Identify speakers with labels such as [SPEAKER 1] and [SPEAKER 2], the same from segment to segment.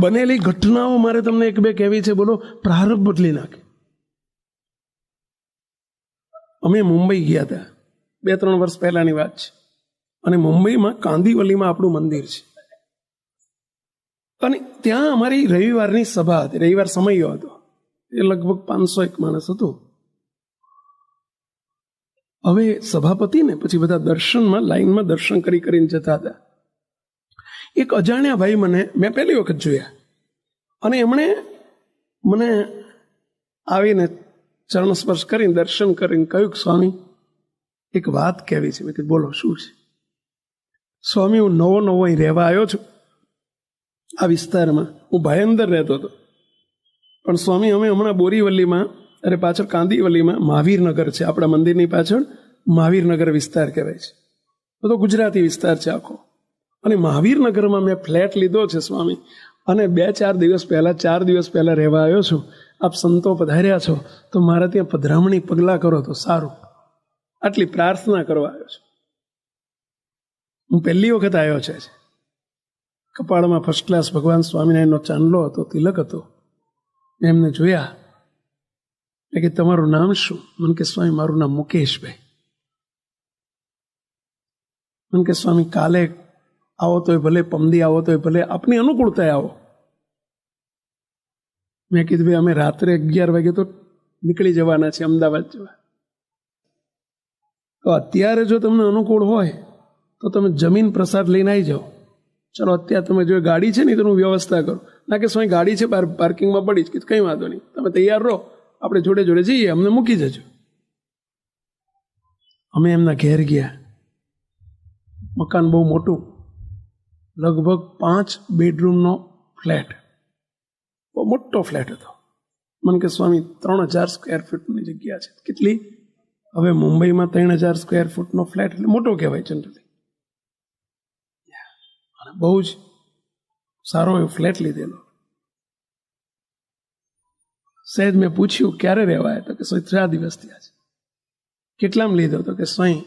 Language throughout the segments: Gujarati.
[SPEAKER 1] બનેલી ઘટનાઓ મારે તમને એક બે કહેવી છે, બોલો. પ્રારંભ બદલી નાખે. અમે મુંબઈ ગયા હતા. બે ત્રણ વર્ષ પહેલાની વાત છે. અને મુંબઈમાં કાંદીવલીમાં આપણું મંદિર છે. અને ત્યાં અમારી રવિવારની સભા હતી. રવિવાર સમયો હતો. એ લગભગ પાંચસો એક માણસ હતું. હવે સભાપતિ ને પછી બધા દર્શનમાં લાઈનમાં દર્શન કરી કરીને જતા હતા. એક અજાણ્યા ભાઈ મને, મેં પહેલી વખત જોયા. અને એમણે મને આવીને ચરણ સ્પર્શ કરીને દર્શન કરીને કહ્યું કે, સ્વામી, એક વાત કહેવી છે. મેં કીધું, બોલો, શું છે? સ્વામી, હું નવો નવો અહીં રહેવા આવ્યો છું. આ વિસ્તારમાં હું ભાયંદર રહેતો હતો. પણ સ્વામી, અમે હમણાં બોરીવલ્લીમાં, અરે પાછળ કાંદીવલીમાં મહાવીરનગર છે. આપણા મંદિરની પાછળ મહાવીરનગર વિસ્તાર કહેવાય છે. બધો ગુજરાતી વિસ્તાર છે આખો. અને મહાવીરનગરમાં મેં ફ્લેટ લીધો છે, સ્વામી. અને બે ચાર દિવસ પહેલા, ચાર દિવસ પહેલા રહેવા આવ્યો છું. આપ સંતો પધાર્યા છો, તો મારે ત્યાં પધરામણી પગલાં કરો તો સારું. આટલી પ્રાર્થના કરવા આવ્યો છું. હું પહેલી વખત આવ્યો છે. કપાળમાં ફર્સ્ટ ક્લાસ ભગવાન સ્વામિનારાયણનો ચાંદલો હતો, તિલક હતો. એમને જોયા. એટલે કે તમારું નામ શું? મને કે, સ્વામી, મારું નામ મુકેશભાઈ. મને કે, સ્વામી, કાલે આવો તોય ભલે, પમદી આવો તોય ભલે, આપની અનુકૂળતાએ આવો. મેં કીધું, ભાઈ, અમે રાત્રે અગિયાર વાગે તો નીકળી જવાના છે અમદાવાદ જવા. તો અત્યારે જો તમને અનુકૂળ હોય, તો તમે જમીન પ્રસાદ લઈને આવી જાઓ. ચલો, અત્યારે તમે જો ગાડી છે ને તો હું વ્યવસ્થા કરું. ના કે સ્વામી, ગાડી છે બહાર પાર્કિંગમાં પડી જ કંઈ વાંધો નહીં. તમે તૈયાર રહો. આપણે જોડે જોડે જઈએ, અમને મૂકી જજો. અમે એમના ઘેર ગયા. મકાન બહુ મોટું. લગભગ પાંચ બેડરૂમનો ફ્લેટ. બહુ મોટો ફ્લેટ હતો. મને કે સ્વામી, ત્રણ હજાર સ્ક્વેર ફૂટની જગ્યા છે. કેટલી? હવે મુંબઈમાં ત્રણ હજાર સ્ક્વેર ફૂટનો ફ્લેટ એટલે મોટો કહેવાય જનરલી અને બહુ જ સારો એવો ફ્લેટ લીધેલો. સહેજ મેં પૂછ્યું, ક્યારે રહેવાય? તો કે સોય ત્રણ દિવસ થયા છે. કેટલામાં લીધો? તો કે સોય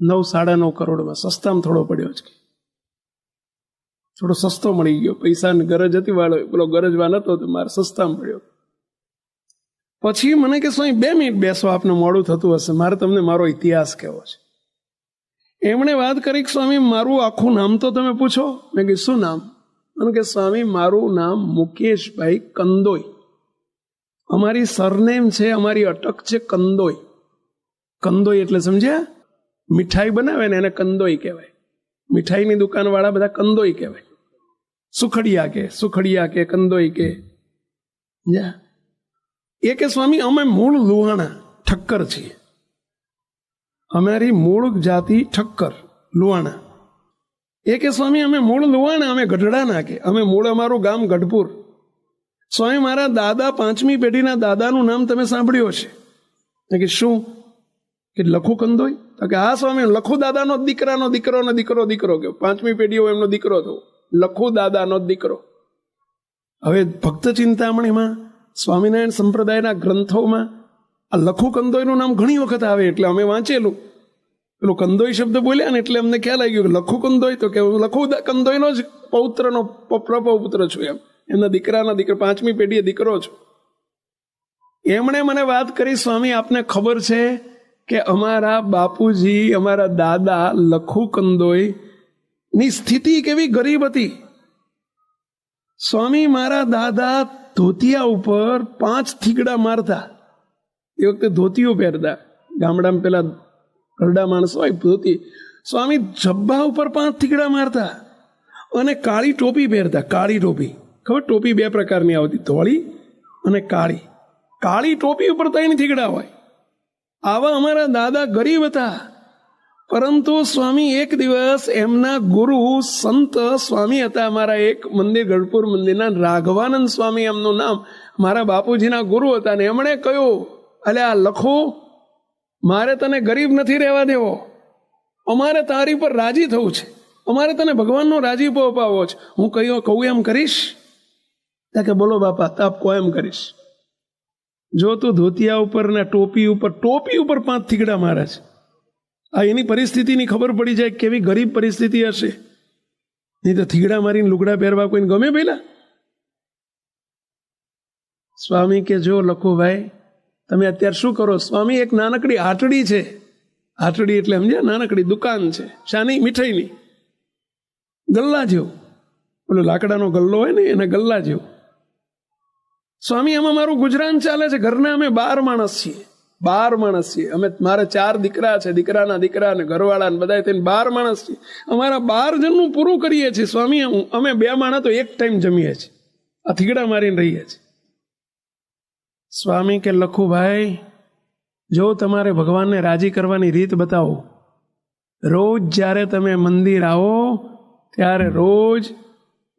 [SPEAKER 1] નવ, સાડા નવ કરોડમાં. સસ્તામાં થોડો પડ્યો છે. થોડો સસ્તો મળી ગયો. પૈસાની ગરજ હતી, વાળો પેલો ગરજવાન હતો તો મારે સસ્તામાં મળ્યો. પછી મને કે સ્વામી બે મિનિટ બેસો, આપને મોડું થતું હશે. મારે તમને મારો ઇતિહાસ કહેવો છે? એમણે વાત કરી સ્વામી, મારું આખું નામ તો તમે પૂછો? મેં કીધું, શું નામ? મને કે, સ્વામી, મારું નામ મુકેશભાઈ કંદોઈ. અમારી સરનેમ છે, અમારી અટક છે કંદોઈ. કંદોઈ એટલે સમજ્યા? મીઠાઈ બનાવે ને એને કંદોઈ કહેવાય. મીઠાઈની દુકાનવાળા બધા કંદોઈ કહેવાય. સુખડિયા કે સુખડિયા કે, કંદોઈ કે. એ કે, સ્વામી, અમે મૂળ લુહાણા, ઠક્કર છીએ. અમારી મૂળ જાતિ ઠક્કર, લુહાણા. એ કે, સ્વામી, અમે મૂળ લુહાણા, અમે ગઢડાના કે, અમે મૂળ અમારું ગામ ગઢપુર. સ્વામી, મારા દાદા પાંચમી પેઢીના દાદાનું નામ તમે સાંભળ્યો છે કે, શું? કે, લખુ કંદોઈ. તો કે, હા, સ્વામી, લખુ દાદાનો દીકરાનો દીકરોનો દીકરો દીકરો. કે, પાંચમી પેઢીઓ એમનો દીકરો થયો લખુ દાદાનો દીકરો. હવે ભક્ત ચિંતામણીમાં સ્વામિનારાયણ સંપ્રદાયના ગ્રંથોમાં આ લખુ કંદોઈનું નામ ઘણી વખત આવે એટલે અમે વાંચેલું. પેલો કંદોઈ શબ્દ બોલ્યા ને એટલે અમને ખ્યાલ આવી ગયો લખુ કંદોઈ તો કે હું લખુ કંદોઈનો જ પૌત્રનો પ્રપૌત્ર છું એમ. એમના દીકરાના દીકરા, પાંચમી પેઢીએ દીકરો છું. એમણે મને વાત કરી, સ્વામી, આપને ખબર છે કે અમારા બાપુજી, અમારા દાદા લખુ કંદોઈ ની સ્થિતિ કેવી? ગરીબ હતી. સ્વામી મારા દાદા ધોતિયા ઉપર પાંચ થીગડા મારતા. એ વખતે ધોતીઓ પહેરતા. ગામડામાં પેલા ઘરડા માણસો હોય, ધોતી. સ્વામી જબ્બા ઉપર પાંચ થીગડા મારતા અને કાળી ટોપી પહેરતા. કાળી ટોપી. ખબર? ટોપી બે પ્રકારની આવતી. ધોળી અને કાળી. કાળી ટોપી ઉપર ત્રણ થીગડા હોય. આવા અમારા દાદા ગરીબ હતા. પરંતુ સ્વામી એક દિવસ એમના ગુરુ સંત સ્વામી હતા અમારા એક મંદિર, ગઢપુર મંદિરના રાઘવાનંદ સ્વામી એમનું નામ. મારા બાપુજીના ગુરુ હતા ને એમણે કહ્યું અલે આ લખો. મારે તને ગરીબ નથી રહેવા દેવો. અમારે તારી પર રાજી થવું છે. અમારે તને ભગવાનનો રાજીપો અપાવવો છે. હું કહ્યું કહું એમ કરીશ? કે, બોલો બાપા, તાપ કો એમ કરીશ. જો તું ધોતિયા ઉપર ને ટોપી ઉપર ટોપી ઉપર પાંચ થીગડા મારે છે. આ એની પરિસ્થિતિની ખબર પડી જાય કેવી ગરીબ પરિસ્થિતિ હશે. નહીં તો થીગડા મારીને લુગડા પહેરવા કોઈને ગમે પેલા? સ્વામી કે, જો લખુભાઈ તમે અત્યારે શું કરો? સ્વામી એક નાનકડી આટડી છે. આટડી એટલે સમજ્યા? નાનકડી દુકાન છે. શાની? મીઠાઈની. ગલ્લા જેવું. પેલો લાકડાનો ગલ્લો હોય ને, એના ગલ્લા જેવું. સ્વામી, આમાં મારું ગુજરાન ચાલે છે. ઘરના અમે બાર માણસ છીએ. બાર માણસ છીએ. અમે મારે ચાર દીકરા છે, દીકરાના દીકરા ને ઘરવાળા ને બધા થઈને બાર માણસ છીએ. અમારા બાર જણનું પૂરું કરીએ છીએ, સ્વામી. હું- અમે બે માણસ તો એક ટાઈમ જમીએ છીએ. આ મારીને રહીએ છીએ. સ્વામી કે લખુભાઈ જો તમારે ભગવાનને રાજી કરવાની રીત બતાવો. રોજ જ્યારે તમે મંદિર આવો, ત્યારે રોજ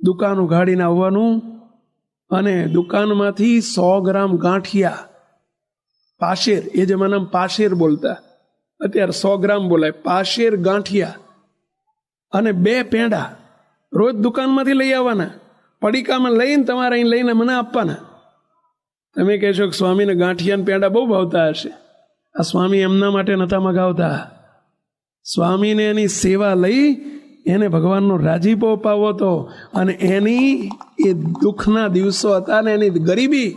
[SPEAKER 1] દુકાન ઉઘાડીને આવવાનું અને દુકાનમાંથી સો ગ્રામ ગાંઠિયા પાશેર, એ જમાનામાં પાશેર બોલતા. અત્યારે સો ગ્રામ બોલાય. પાશેર ગાંઠિયા અને બે પેંડા રોજ દુકાનમાંથી લઈ આવવાના. પડીકામાં લઈને તમારે અહીં લઈને મને આપવાના. તમે કહેશો કે સ્વામીને ગાંઠિયાને પેંડા બહુ ભાવતા હશે. આ સ્વામી એમના માટે નતા મગાવતા. સ્વામીને એની સેવા લઈ એને ભગવાનનો રાજીપો અપાવો હતો અને એની એ દુઃખના દિવસો હતા ને એની ગરીબી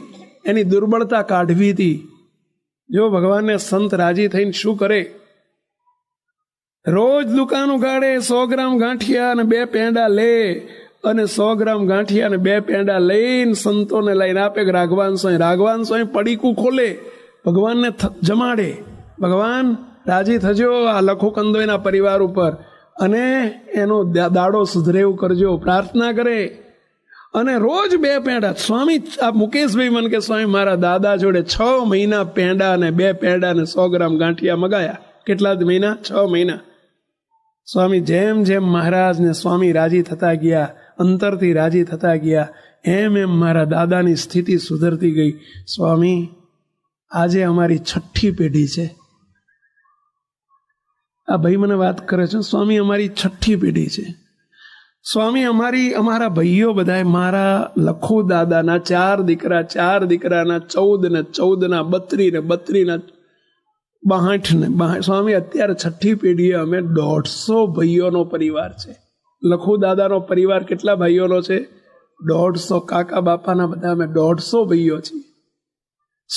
[SPEAKER 1] એની દુર્બળતા કાઢવી હતી. જો ભગવાનને સંત રાજી થઈને શું કરે? રોજ દુકાન ઉગાડે સો ગ્રામ ગાંઠિયા અને બે પેંડા લે અને સો ગ્રામ ગાંઠિયા અને બે પેંડા લઈને સંતોને લઈને આપે રાઘવાન સ્વામી રાઘવાન સ્વામી પડીકું ખોલે, ભગવાનને જમાડે. ભગવાન, રાજી થજો આ લખો કંદોયના પરિવાર ઉપર અને એનો દાડો સુધરે એવું કરજો. પ્રાર્થના કરે. અને રોજ બે પેંડા. સ્વામી મુકેશભાઈ મને કે, સ્વામી, મારા દાદા જોડે છ મહિના પેંડા અને બે પેંડા અને સો ગ્રામ ગાંઠિયા મગાયા. કેટલા મહિના? છ મહિના. સ્વામી, જેમ જેમ મહારાજ ને સ્વામી રાજી થતા ગયા, અંતરથી રાજી થતા ગયા, એમ એમ મારા દાદાની સ્થિતિ સુધરતી ગઈ. સ્વામી, આજે અમારી છઠ્ઠી પેઢી છે. આ ભાઈ મને વાત કરે છે, સ્વામી, અમારી છઠ્ઠી પેઢી છે. સ્વામી, અમારી, અમારા ભાઈઓ બધાએ મારા લખો દાદાના ચાર દીકરા, ચાર દીકરાના ચૌદ ને ચૌદના બત્રી ને બત્રીના બાહઠ ને સ્વામી, અત્યારે છઠ્ઠી પેઢીએ અમે દોઢસો ભાઈઓનો પરિવાર છે. લખુ દાદાનો પરિવાર કેટલા ભાઈઓનો છે? દોઢસો કાકા બાપાના બધા અમે દોઢસો ભાઈઓ છીએ.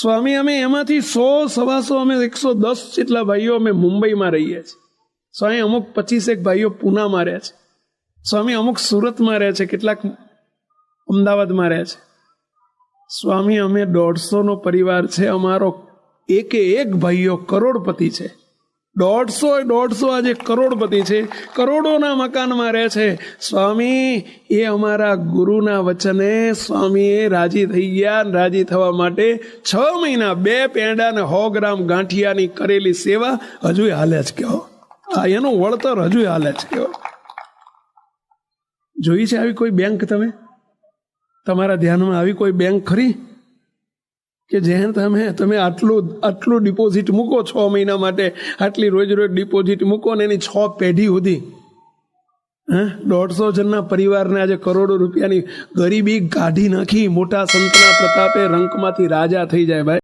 [SPEAKER 1] સ્વામી, અમે એમાંથી સો, સવાસો, અમે એકસો દસ જેટલા ભાઈઓ અમે મુંબઈમાં રહીએ છીએ. સ્વામી, અમુક પચીસેક ભાઈઓ પૂનામાં રહ્યા છે. સ્વામી અમુક સુરતમાં રહે છે, કેટલાક અમદાવાદમાં રહે છે. સ્વામી, અમે દોઢસોનો પરિવાર છે, અમારો એકે એક ભાઈઓ કરોડપતિ છે. દોઢસો દોઢસો આજે કરોડપતિ છે, કરોડોના મકાનમાં રહે છે. સ્વામી, એ અમારા ગુરુના વચને સ્વામીએ રાજી થઈ ગયા રાજી થવા માટે છ મહિના બે પેંડા ને સો ગાંઠિયાની કરેલી સેવા હજુ હાલે જ કહો આ એનું વળતર હજુ હાલે જ કહો જોઈ છે આવી કોઈ બેંક તમે? તમારા ધ્યાનમાં આવી કોઈ બેંક ખરી? કે જેને તમે તમે આટલું આટલું ડિપોઝિટ મૂકો છ મહિના માટે, આટલી રોજ રોજ ડિપોઝિટ મૂકો ને એની છ પેઢી સુધી? હે? દોઢસો જણના પરિવારને આજે કરોડો રૂપિયાની ગરીબી કાઢી નાખી, મોટા સંતના પ્રતાપે રંકમાંથી રાજા થઈ જાય ભાઈ.